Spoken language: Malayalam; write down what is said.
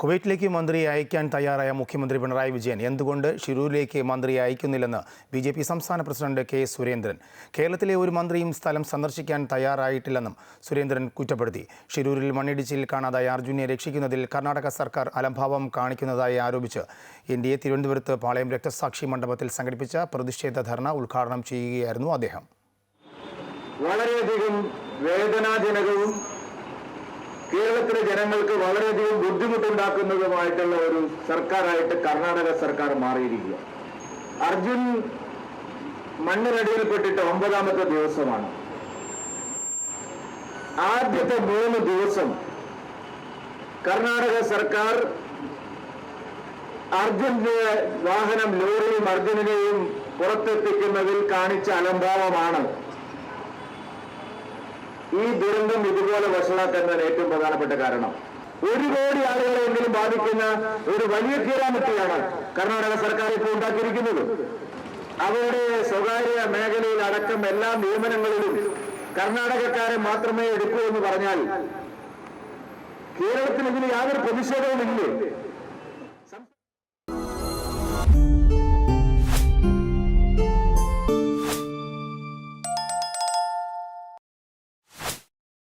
കുവൈറ്റിലേക്ക് മന്ത്രി അയക്കാൻ തയ്യാറായ മുഖ്യമന്ത്രി പിണറായി വിജയൻ എന്തുകൊണ്ട് ഷിരൂരിലേക്ക് മന്ത്രി അയക്കുന്നില്ലെന്ന് ബി ജെ പി സംസ്ഥാന പ്രസിഡന്റ് കെ സുരേന്ദ്രൻ. കേരളത്തിലെ ഒരു മന്ത്രിയും സ്ഥലം സന്ദർശിക്കാൻ തയ്യാറായിട്ടില്ലെന്നും സുരേന്ദ്രൻ കുറ്റപ്പെടുത്തി. ഷിരൂരിൽ മണ്ണിടിച്ചിൽ കാണാതായ അർജുനെ രക്ഷിക്കുന്നതിൽ കർണാടക സർക്കാർ അലംഭാവം കാണിക്കുന്നതായി ആരോപിച്ച് എൻ ഡി എ തിരുവനന്തപുരത്ത് പാളയം രക്തസാക്ഷി മണ്ഡപത്തിൽ സംഘടിപ്പിച്ച പ്രതിഷേധ ധർണ ഉദ്ഘാടനം ചെയ്യുകയായിരുന്നു അദ്ദേഹം. വളരെയധികം വേദനാജനകവും കേരളത്തിലെ ജനങ്ങൾക്ക് വളരെയധികം ബുദ്ധിമുട്ടുണ്ടാക്കുന്നതുമായിട്ടുള്ള ഒരു സർക്കാരായിട്ട് കർണാടക സർക്കാർ മാറിയിരിക്കുക. അർജുൻ മണ്ണിനടിയിൽപ്പെട്ടിട്ട് ഒമ്പതാമത്തെ ദിവസമാണ്. ആദ്യത്തെ മൂന്ന് ദിവസം കർണാടക സർക്കാർ അർജുന്റെ വാഹനം ലോറിയും അർജുനെയും പുറത്തെത്തിക്കുന്നതിൽ കാണിച്ച അലംഭാവമാണ്. ഈ ദുരന്തം ഇതുപോലെ മനസ്സിലാക്കുന്നതിന് ഏറ്റവും പ്രധാനപ്പെട്ട കാരണം. ഒരു കോടി ആളുകളെങ്കിലും ബാധിക്കുന്ന ഒരു വലിയ കീഴാമുട്ടിയാണ് കർണാടക സർക്കാർ ഇപ്പോൾ ഉണ്ടാക്കിയിരിക്കുന്നത്. അവരുടെ സ്വകാര്യ മേഖലയിൽ അടക്കം എല്ലാ നിയമനങ്ങളിലും കർണാടകക്കാരെ മാത്രമേ എടുക്കൂ എന്ന് പറഞ്ഞാൽ കേരളത്തിന് ഇതിന് യാതൊരു പ്രതിഷേധവുമില്ലേ?